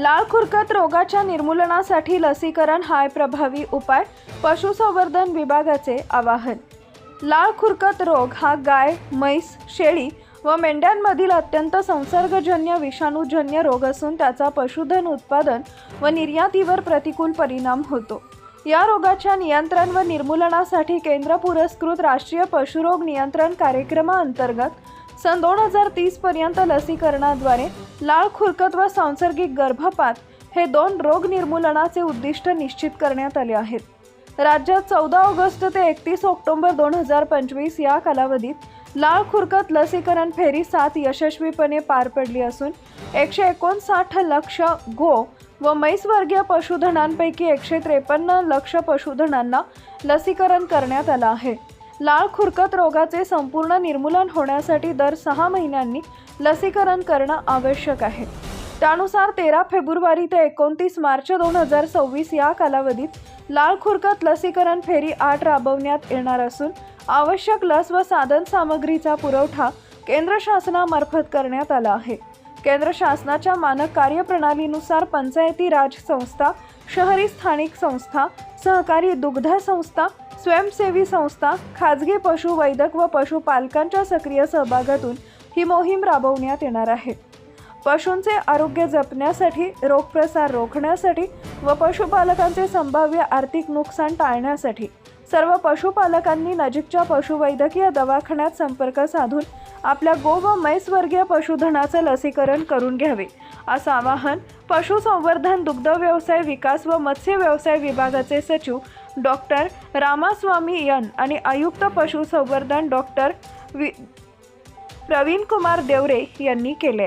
लाळ खुरकत रोगाच्या निर्मूलनासाठी लसीकरण हाय प्रभावी उपाय पशुसंवर्धन विभागाचे आवाहन. लाळ खुरकत रोग हा गाय म्हैस शेळी व मेंढ्यांमधील अत्यंत संसर्गजन्य विषाणूजन्य रोग असून त्याचा पशुधन उत्पादन व निर्यातीवर प्रतिकूल परिणाम होतो. या रोगाच्या नियंत्रण व निर्मूलनासाठी केंद्र पुरस्कृत राष्ट्रीय पशुरोग नियंत्रण कार्यक्रमाअंतर्गत सन दोन हजार तीस पर्यंत लसीकरणाद्वारे लाळ खुरकत व सांसर्गिक गर्भपात हे दोन रोग निर्मूलनाचे उद्दिष्ट निश्चित करण्यात आले आहेत. राज्यात चौदा ऑगस्ट ते एकतीस ऑक्टोबर दोन हजार पंचवीस या कालावधीत लाळ खुरकत लसीकरण फेरी सात यशस्वीपणे पार पडली असून एकशे एकोणसाठ लक्ष गो व म्हैसवर्गीय पशुधनांपैकी एकशे त्रेपन्न लक्ष पशुधनांना लसीकरण करण्यात आलं आहे. लाळ खुरकत रोगाचे संपूर्ण निर्मूलन होण्यासाठी दर सहा महिन्यांनी लसीकरण करणं आवश्यक आहे. त्यानुसार तेरा फेब्रुवारी ते एकोणतीस मार्च दोन हजार सव्वीस या कालावधीत लाळ खुरकत लसीकरण फेरी आठ राबवण्यात येणार असून आवश्यक लस व साधन सामग्रीचा पुरवठा केंद्र शासनामार्फत करण्यात आला आहे. केंद्र शासनाच्या मानक कार्यप्रणालीनुसार पंचायती राज संस्था शहरी स्थानिक संस्था सहकारी दुग्ध संस्था स्वयंसेवी संस्था खाजगी पशुवैद्यक व पशुपालकांच्या सक्रिय सहभागातून ही मोहीम राबवण्यात येणार आहे. पशूंचे आरोग्य जपण्यासाठी रोगप्रसार रोखण्यासाठी व पशुपालकांचे संभाव्य आर्थिक नुकसान टाळण्यासाठी सर्व पशुपालकांनी नजीकच्या पशुवैद्यकीय दवाखान्यात संपर्क साधून आपल्या गो व म्हैसवर्गीय पशुधनाचं लसीकरण करून घ्यावे. असं आवाहन पशुसंवर्धन दुग्ध व्यवसाय विकास व मत्स्य व्यवसाय विभागाचे सचिव डॉक्टर रामास्वामी यन आणि आयुक्त पशुसंवर्धन डॉक्टर वि प्रवीण कुमार देवरे यांनी केले